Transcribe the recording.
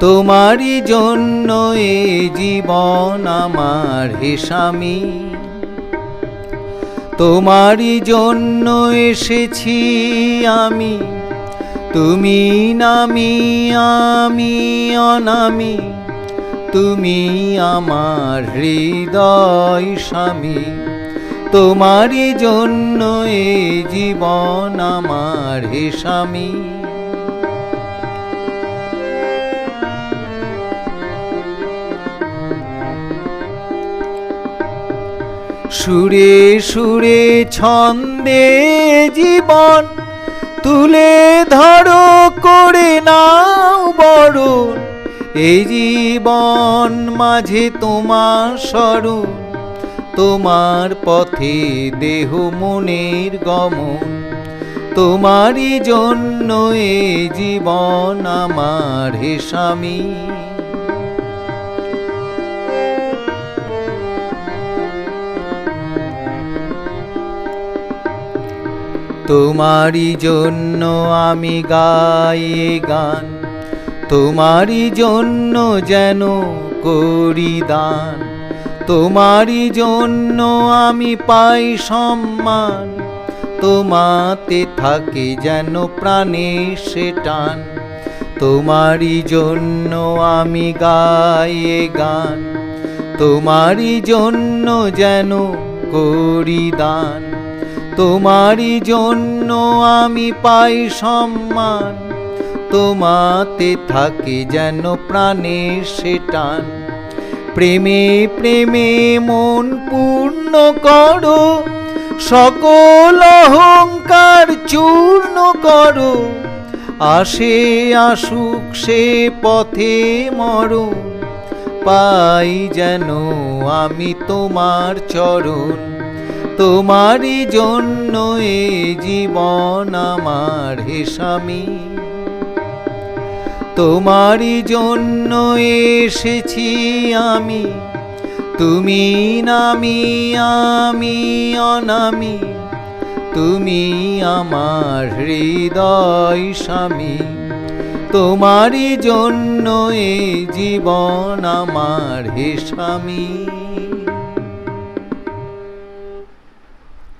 তোমারই জন্য এ জীবন আমার হে স্বামী। তোমারই জন্য এসেছি আমি। তুমি নামি, আমি অনামি। তুমি আমার হৃদয় স্বামী। তোমারই জন্য এ জীবন আমার হে স্বামী। সুরে সুরে ছন্দে জীবন তুলে ধরো, করে নাও বড় এই জীবন মাঝে তোমার স্মরণ, তোমার পথে দেহ মনের গমন। তোমারই জন্য এ জীবন আমার হে স্বামী। তোমারই জন্য আমি গাই গান। তোমারই জন্য যেন করি দান। তোমারই জন্য আমি পাই সম্মান। তোমাতে থাকে যেন প্রাণে সে টান। তোমারই জন্য আমি গাই গান। তোমারই জন্য যেন করি দান। তোমারই জন্য আমি পাই সম্মান। তোমাতে থাকে যেন প্রাণে সে টান। প্রেমে প্রেমে মন পূর্ণ করো, সকল অহংকার চূর্ণ করো। আসে আসুক সে পথে মরো, পাই যেন আমি তোমার চরণ। তোমারই জন্য এ জীবন আমার হে স্বামী। তোমারই জন্য এসেছি আমি। তুমি নামি, আমি অনামি। তুমি আমার হৃদয় স্বামী। তোমারই জন্য এ জীবন আমার হে স্বামী।